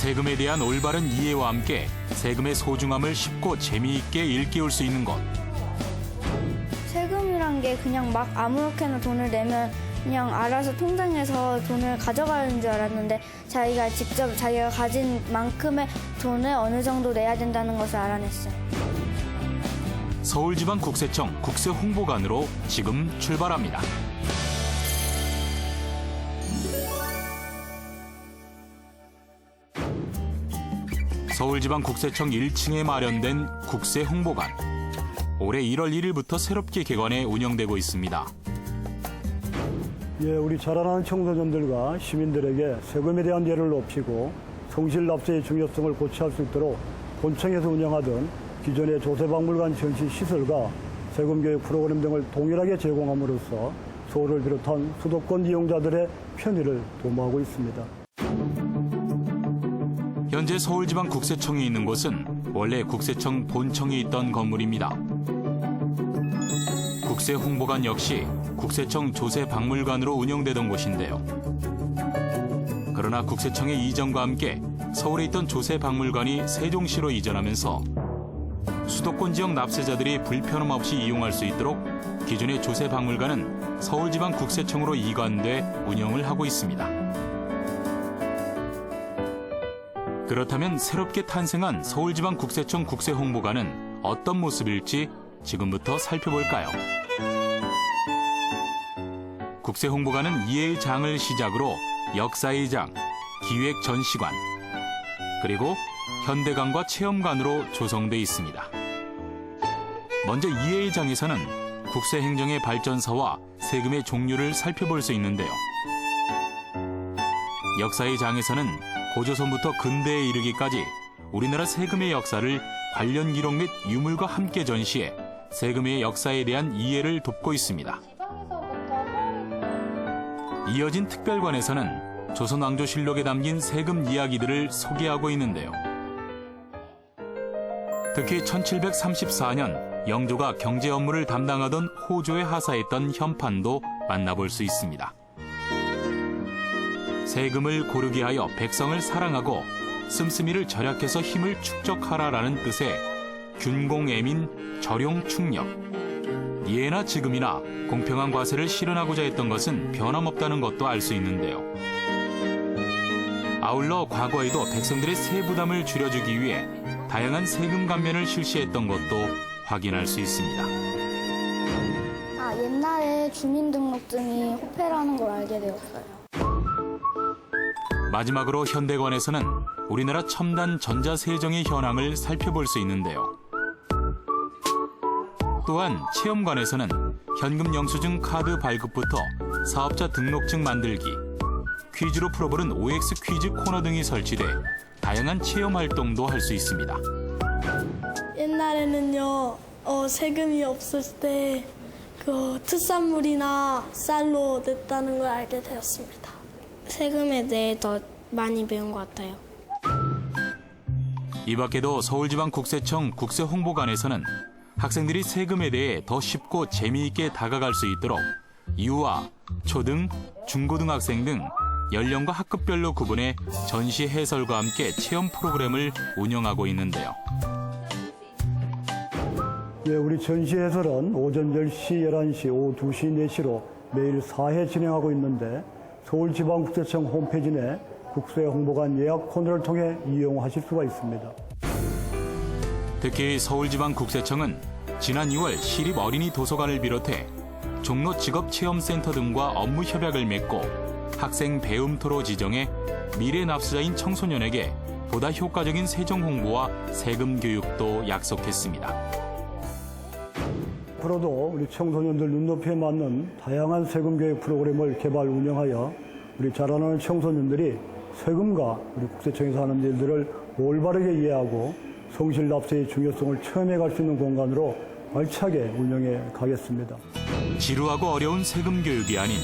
세금에 대한 올바른 이해와 함께 세금의 소중함을 쉽고 재미있게 일깨울 수 있는 것. 세금이란 게 그냥 막 아무렇게나 돈을 내면 그냥 알아서 통장에서 돈을 가져가는 줄 알았는데 자기가 직접 자기가 가진 만큼의 돈을 어느 정도 내야 된다는 것을 알아냈어요. 서울지방국세청 국세홍보관으로 지금 출발합니다. 서울지방국세청 1층에 마련된 국세 홍보관. 올해 1월 1일부터 새롭게 개관해 운영되고 있습니다. 예, 우리 자라나는 청소년들과 시민들에게 세금에 대한 이해를 높이고 성실 납세의 중요성을 고취할 수 있도록 본청에서 운영하던 기존의 조세박물관 전시 시설과 세금 교육 프로그램 등을 동일하게 제공함으로써 서울을 비롯한 수도권 이용자들의 편의를 도모하고 있습니다. 현재 서울지방국세청이 있는 곳은 원래 국세청 본청이 있던 건물입니다. 국세홍보관 역시 국세청 조세박물관으로 운영되던 곳인데요. 그러나 국세청의 이전과 함께 서울에 있던 조세박물관이 세종시로 이전하면서 수도권 지역 납세자들이 불편함 없이 이용할 수 있도록 기존의 조세박물관은 서울지방국세청으로 이관돼 운영을 하고 있습니다. 그렇다면 새롭게 탄생한 서울지방국세청 국세홍보관은 어떤 모습일지 지금부터 살펴볼까요? 국세홍보관은 이해의 장을 시작으로 역사의 장, 기획 전시관, 그리고 현대관과 체험관으로 조성돼 있습니다. 먼저 이해의 장에서는 국세행정의 발전사와 세금의 종류를 살펴볼 수 있는데요. 역사의 장에서는 고조선부터 근대에 이르기까지 우리나라 세금의 역사를 관련 기록 및 유물과 함께 전시해 세금의 역사에 대한 이해를 돕고 있습니다. 이어진 특별관에서는 조선왕조실록에 담긴 세금 이야기들을 소개하고 있는데요. 특히 1734년 영조가 경제 업무를 담당하던 호조에 하사했던 현판도 만나볼 수 있습니다. 세금을 고르게 하여 백성을 사랑하고 씀씀이를 절약해서 힘을 축적하라라는 뜻의 균공애민 절용충력. 예나 지금이나 공평한 과세를 실현하고자 했던 것은 변함없다는 것도 알 수 있는데요. 아울러 과거에도 백성들의 세 부담을 줄여주기 위해 다양한 세금 감면을 실시했던 것도 확인할 수 있습니다. 아, 옛날에 주민등록증이 호패라는 걸 알게 되었어요. 마지막으로 현대관에서는 우리나라 첨단 전자세정의 현황을 살펴볼 수 있는데요. 또한 체험관에서는 현금 영수증 카드 발급부터 사업자 등록증 만들기, 퀴즈로 풀어보는 OX 퀴즈 코너 등이 설치돼 다양한 체험 활동도 할 수 있습니다. 옛날에는요, 어, 세금이 없을 때, 그, 특산물이나 쌀로 냈다는 걸 알게 되었습니다. 세금에 대해 더 많이 배운 것 같아요. 이 밖에도 서울지방국세청 국세홍보관에서는 학생들이 세금에 대해 더 쉽고 재미있게 다가갈 수 있도록 유아, 초등, 중고등학생 등 연령과 학급별로 구분해 전시 해설과 함께 체험 프로그램을 운영하고 있는데요. 예, 우리 전시 해설은 오전 10시, 11시, 오후 2시, 4시로 매일 4회 진행하고 있는데 서울지방국세청 홈페이지 내 국세 홍보관 예약 코너를 통해 이용하실 수가 있습니다. 특히 서울지방국세청은 지난 2월 시립 어린이 도서관을 비롯해 종로 직업체험센터 등과 업무 협약을 맺고 학생 배움터로 지정해 미래 납세자인 청소년에게 보다 효과적인 세정 홍보와 세금 교육도 약속했습니다. 앞으로도 우리 청소년들 눈높이에 맞는 다양한 세금 교육 프로그램을 개발 운영하여 우리 자라나는 청소년들이 세금과 우리 국세청에서 하는 일들을 올바르게 이해하고 성실 납세의 중요성을 체험해 갈 수 있는 공간으로 알차게 운영해 가겠습니다. 지루하고 어려운 세금 교육이 아닌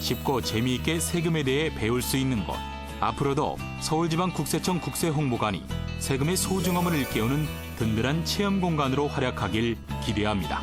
쉽고 재미있게 세금에 대해 배울 수 있는 곳. 앞으로도 서울지방국세청 국세홍보관이 세금의 소중함을 일깨우는 든든한 체험 공간으로 활약하길 기대합니다.